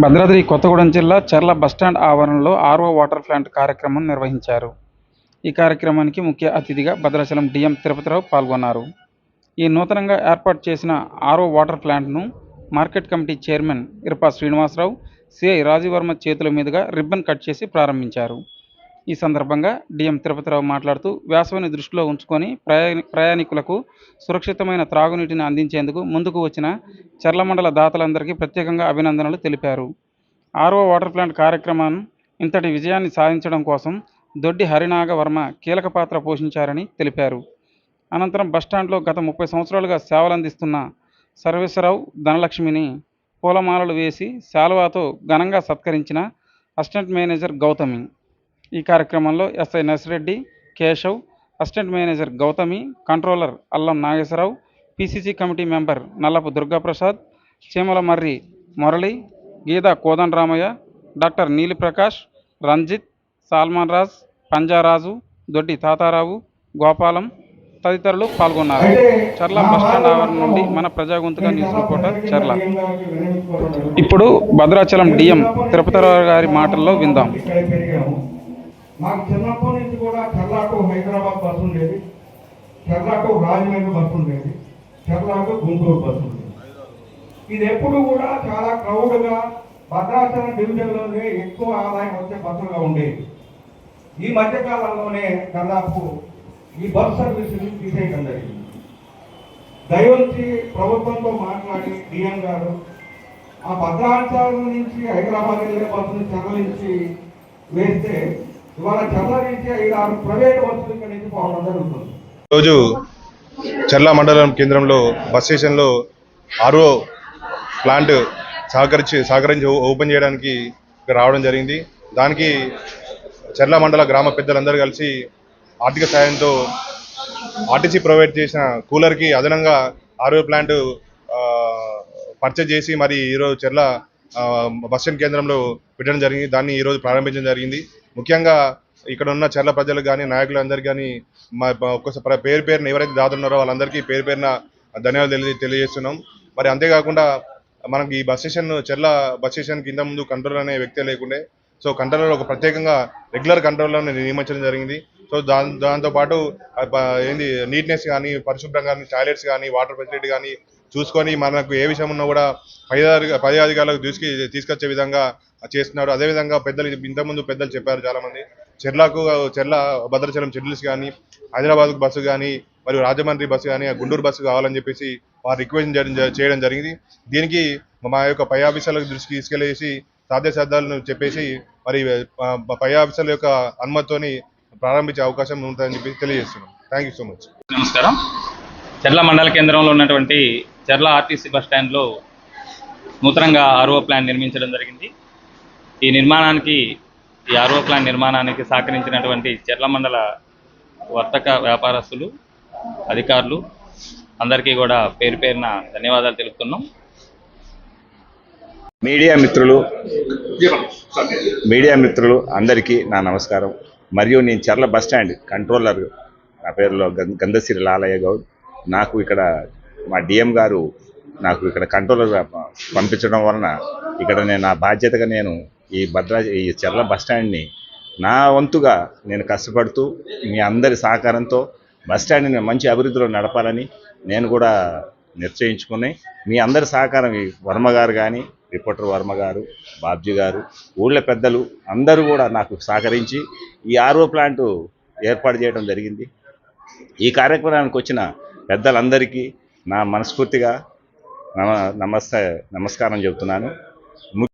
భద్రాద్రి కొత్తగూడెం జిల్లా చర్ల బస్టాండ్ ఆవరణలో RO water plant కార్యక్రమం నిర్వహించారు. ఈ కార్యక్రమానికి ముఖ్య అతిథిగా భద్రాచలం డిఎం తిరుపతిరావు పాల్గొన్నారు. ఈ నూతనంగా ఏర్పాటు చేసిన ఆర్ఓ వాటర్ ప్లాంట్ను market committee chairman Irapa Srinivasarao CI Rajivarma చేతుల మీదుగా రిబ్బన్ కట్ చేసి ప్రారంభించారు. ఈ సందర్భంగా డిఎం తిరుపతిరావు మాట్లాడుతూ వేసవిని దృష్టిలో ఉంచుకొని ప్రయాణి ప్రయాణికులకు సురక్షితమైన త్రాగునీటిని అందించేందుకు ముందుకు వచ్చిన చర్ల మండల దాతలందరికీ ప్రత్యేకంగా అభినందనలు తెలిపారు. ఆర్ఓ వాటర్ ప్లాంట్ కార్యక్రమం ఇంతటి విజయాన్ని సాధించడం కోసం దొడ్డి హరినాగ వర్మ కీలక పాత్ర పోషించారని తెలిపారు. అనంతరం బస్టాండ్లో గత ముప్పై సంవత్సరాలుగా సేవలందిస్తున్న సర్వేశ్వరరావు ధనలక్ష్మిని పూలమాలలు వేసి శాలువాతో ఘనంగా సత్కరించిన అసిస్టెంట్ మేనేజర్ గౌతమి. ఈ కార్యక్రమంలో SI Narsireddy Keshav assistant manager Gautami controller Allam Nageswararao PCC committee member Nallapu Durgaprasad Cheemala Marri Murali Geeda Kodandaramaiah doctor Neeliprakash Ranjith Salman Raj Panjaraju Doddi Tatarao Gopalam తదితరులు పాల్గొన్నారు. చర్ల బస్టాండ్ ఆవరణ నుండి మన ప్రజాగొంతుగా news reporter చర్ల. ఇప్పుడు Bhadrachalam DM Tirupathirao గారి మాటల్లో విందాం. నాకు మాకు చిన్నప్పటి నుంచి కూడా చర్లాకు హైదరాబాద్ బస్సు ఉండేది. చర్లాకు రాజమండ్రి బస్సు ఉండేది. చర్లాకు గుంటూరు బస్సు ఉండేది. ఇది ఎప్పుడు కూడా చాలా క్రౌడ్గా భద్రాచలం డివిజన్లోనే ఎక్కువ ఆదాయం వచ్చే బస్సులుగా ఉండేది ఈ మధ్యకాలంలోనే దాదాపు ఈ బస్ సర్వీసుని తీసేయడం జరిగింది. దయవుంచి ప్రభుత్వంతో మాట్లాడి డిఎం గారు ఆ భద్రాచలం నుంచి హైదరాబాద్ వెళ్ళే బస్సును తరలించి వేస్తే రోజు చర్ల మండలం కేంద్రంలో బస్ స్టేషన్లో ఆర్ఓ ప్లాంట్ సహకరించి సహకరించి ఓపెన్ చేయడానికి ఇక్కడ రావడం జరిగింది. దానికి చర్ల మండల గ్రామ పెద్దలందరూ కలిసి ఆర్థిక సాయంతో ఆర్టీసీ ప్రొవైడ్ చేసిన కూలర్కి అదనంగా ఆర్ఓ ప్లాంట్ పర్చేజ్ చేసి మరి ఈరోజు చెర్ల బస్టాండ్ బస్ కేంద్రంలో పెట్టడం జరిగింది. దాన్ని ఈరోజు ప్రారంభించడం జరిగింది. ముఖ్యంగా ఇక్కడ ఉన్న చర్ల ప్రజలకు కానీ నాయకులందరికీ కానీ మా ఒక్కసారి పేరు పేరున ఎవరైతే దాతున్నారో వాళ్ళందరికీ పేరు పేరున ధన్యవాదాలు తెలియ తెలియజేస్తున్నాం. మరి అంతేకాకుండా మనకి ఈ bus station Cherla bus station కింద ముందు కంట్రోల్ అనే వ్యక్తే లేకుండే సో కంట్రోలర్ ఒక ప్రత్యేకంగా రెగ్యులర్ కంట్రోలర్ని నియమించడం జరిగింది. సో దాని దాంతోపాటు ఏంది నీట్నెస్ కానీ పరిశుభ్రం కానీ టాయిలెట్స్ కానీ వాటర్ ఫెసిలిటీ కానీ చూసుకొని మనకు ఏ విషయం ఉన్నా కూడా పై పై అధికారులకు తీసుకు తీసుకొచ్చే విధంగా చేస్తున్నారు. అదేవిధంగా పెద్దలు ఇంతకుముందు పెద్దలు చెప్పారు చాలా మంది చెర్లకు చెర్ల భద్రాచలం చెర్లస్ కానీ హైదరాబాద్ బస్సు కానీ మరియు రాజమండ్రి బస్సు కానీ గుంటూరు బస్సు కావాలని చెప్పేసి వారు రిక్వెస్ట్ చేయడం చేయడం జరిగింది. దీనికి మా యొక్క పై ఆఫీసర్లకు దృష్టికి తీసుకెళ్ళేసి సాధ్యసాధ్యాలను చెప్పేసి మరి పై ఆఫీసర్ల యొక్క అనుమతితోని ప్రారంభించే అవకాశం ఉంటుందని చెప్పి తెలియజేస్తున్నాం. Thank you so much. నమస్కారం. చెర్ల మండల కేంద్రంలో ఉన్నటువంటి చర్ల ఆర్టీసీ బస్ స్టాండ్లో నూతనంగా ఆర్ఓ ప్లాన్ నిర్మించడం జరిగింది. ఈ నిర్మాణానికి ఈ ఆర్ఓ ప్లాన్ నిర్మాణానికి సహకరించినటువంటి చెర్ల మండల వర్తక వ్యాపారస్తులు అధికారులు అందరికీ కూడా పేరు పేరున ధన్యవాదాలు తెలుపుతున్నాం. మీడియా మిత్రులు మీడియా మిత్రులు అందరికీ నా నమస్కారం. మరియు నేను చర్ల బస్ స్టాండ్ కంట్రోలర్ నా పేరులో గం- గంధసిరి లాలయ్య గౌడ్. నాకు ఇక్కడ మా డిఎం గారు నాకు ఇక్కడ కంట్రోలర్ పంపించడం వలన ఇక్కడ నేను నా బాధ్యతగా నేను ఈ భద్రా ఈ చెర్ల బస్ స్టాండ్ని నా వంతుగా నేను కష్టపడుతూ మీ అందరి సహకారంతో బస్ స్టాండ్ని మంచి అభివృద్ధిలో నడపాలని నేను కూడా నిశ్చయించుకుని మీ అందరి సహకారం ఈ వర్మ గారు కానీ రిపోర్టర్ వర్మ గారు బాబ్జీ గారు ఊళ్ళో పెద్దలు అందరూ కూడా నాకు సహకరించి ఈ ఆర్ఓ ప్లాంట్ ఏర్పాటు చేయడం జరిగింది. ఈ కార్యక్రమానికి వచ్చిన పెద్దలందరికీ నా మనస్ఫూర్తిగా నమ నమస్తే నమస్కారం చెబుతున్నాను.